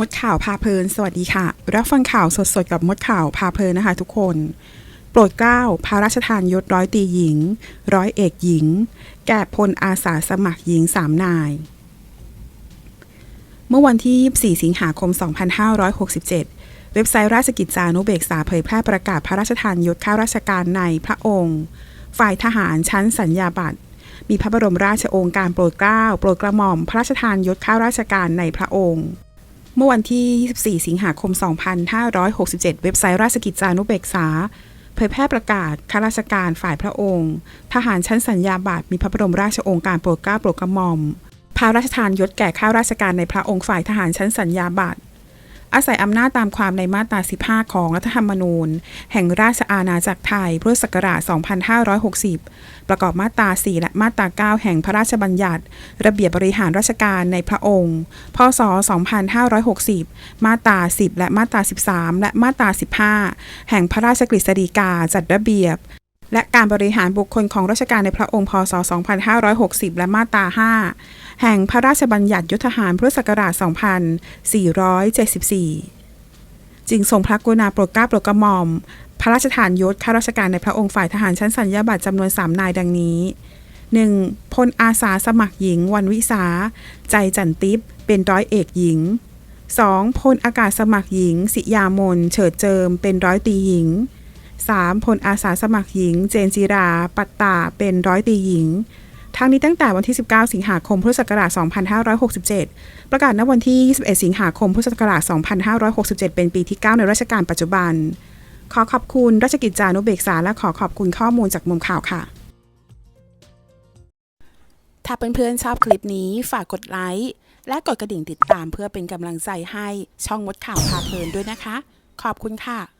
มดข่าวพาเพลิน สวัสดีค่ะ รับฟังข่าวสดๆกับมดข่าวพาเพลินนะคะ ทุกคน โปรดเกล้าพระราชทานยศร้อยตีหญิง ร้อยเอกหญิง แก่พลอาสาสมัครหญิงสามนาย เมื่อวันที่ 24 สิงหาคม 2567 เว็บไซต์ราชกิจจานุเบกษาเผยแพร่ประกาศพระราชทานยศข้าราชการในพระองค์ ฝ่ายทหารชั้นสัญญาบัตรมีพระบรมราชโองการโปรดเกล้า โปรดกระหม่อมพระราชทานยศข้าราชการในพระองค์ เมื่อวันที่ 24 สิงหาคม 2567 เว็บไซต์ราชกิจจานุเบกษา เผยแพร่ประกาศข้าราชการฝ่ายพระองค์ ทหารชั้นสัญญาบัตรมีพระบรมราชโองการโปรดเกล้าโปรดกระหม่อมพระราชทานยศแก่ข้าราชการในพระองค์ฝ่ายทหารชั้นสัญญาบัตร อาศัยอำนาจตามความในมาตรา 15 ของรัฐธรรมนูญ แห่งราชอาณาจักรไทย พุทธศักราช 2560 ประกอบมาตรา 4 และมาตรา 9 แห่งพระราชบัญญัติ ระเบียบบริหารราชการในพระองค์ พศ 2560 มาตรา 10 และมาตรา 13 และมาตรา 15 แห่งพระราชกฤษฎีกาจัดระเบียบ และการบริหารบุคคลของราชการในพระองค์พศ 2560 และมาตรา 5 แห่งพระราชบัญญัติยุทธหารพุทธศักราช 2474 จึงทรงพระกรุณาโปรดเกล้าโปรดกระหม่อม พระราชทานยศข้าราชการในพระองค์ฝ่ายทหารชั้นสัญญาบัตรจำนวน 3 นายดังนี้ 1. พลอาสาสมัครหญิง วันวิสา ใจจันติปเป็นร้อยเอกหญิง 2. พลอากาศสมัครหญิง สิยามน เฉิดเจิม เป็นร้อยตีหญิง 3. พลอาสาสมัครหญิง เจนจิรา ปัตตา เป็นร้อยตีหญิงทั้งนี้ตั้งแต่วันที่ 19 สิงหาคม พุทธศักราช 2567 ประกาศณวันที่ 21 สิงหาคม พุทธศักราช 2567 เป็นปีที่ 9 ในราชการปัจจุบัน ขอขอบคุณราชกิจจานุเบกษา และขอขอบคุณข้อมูลจากมุมข่าวค่ะ ถ้าเพื่อนๆชอบคลิปนี้ฝากกดไลค์ และกดกระดิ่งติดตามเพื่อเป็นกำลังใจให้ช่องมดข่าวพาเพลินด้วยนะคะ ขอบคุณค่ะ